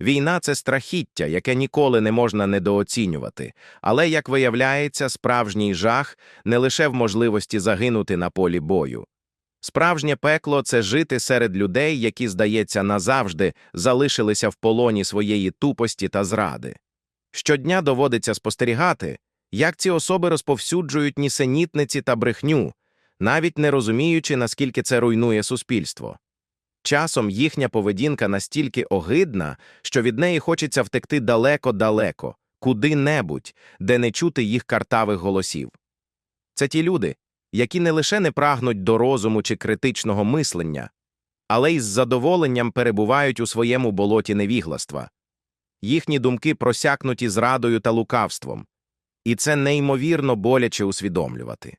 Війна це страхіття, яке ніколи не можна недооцінювати. Але, як виявляється, справжній жах не лише в можливості загинути на полі бою. Справжнє пекло це жити серед людей, які, здається, назавжди залишилися в полоні своєї тупості та зради. Щодня доводиться спостерігати, як ці особи розповсюджують нісенітниці та брехню, навіть не розуміючи, наскільки це руйнує суспільство. Часом їхня поведінка настільки огидна, що від неї хочеться втекти далеко-далеко, куди-небудь, де не чути їх картавих голосів. Це ті люди, які не лише не прагнуть до розуму чи критичного мислення, але й з задоволенням перебувають у своєму болоті невігластва. Їхні думки просякнуті зрадою та лукавством, і це неймовірно боляче усвідомлювати.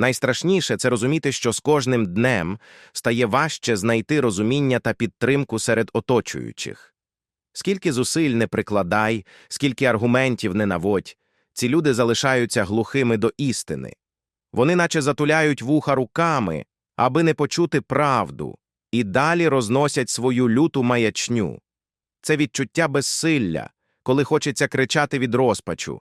Найстрашніше це розуміти, що з кожним днем стає важче знайти розуміння та підтримку серед оточуючих. Скільки зусиль не прикладай, скільки аргументів не наводь, ці люди залишаються глухими до істини. Вони наче затуляють вуха руками, аби не почути правду, і далі розносять свою люту маячню. Це відчуття безсилля, коли хочеться кричати від розпачу.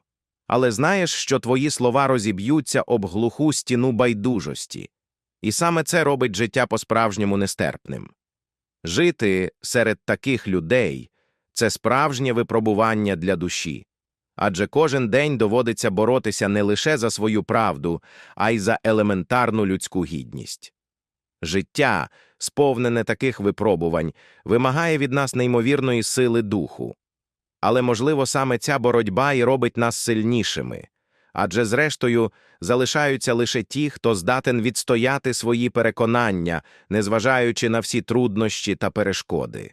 Але знаєш, що твої слова розіб'ються об глуху стіну байдужості. І саме це робить життя по-справжньому нестерпним. Жити серед таких людей це справжнє випробування для душі. Адже кожен день доводиться боротися не лише за свою правду, а й за елементарну людську гідність. Життя, сповнене таких випробувань, вимагає від нас неймовірної сили духу. Але, можливо, саме ця боротьба і робить нас сильнішими. Адже, зрештою, залишаються лише ті, хто здатен відстояти свої переконання, незважаючи на всі труднощі та перешкоди.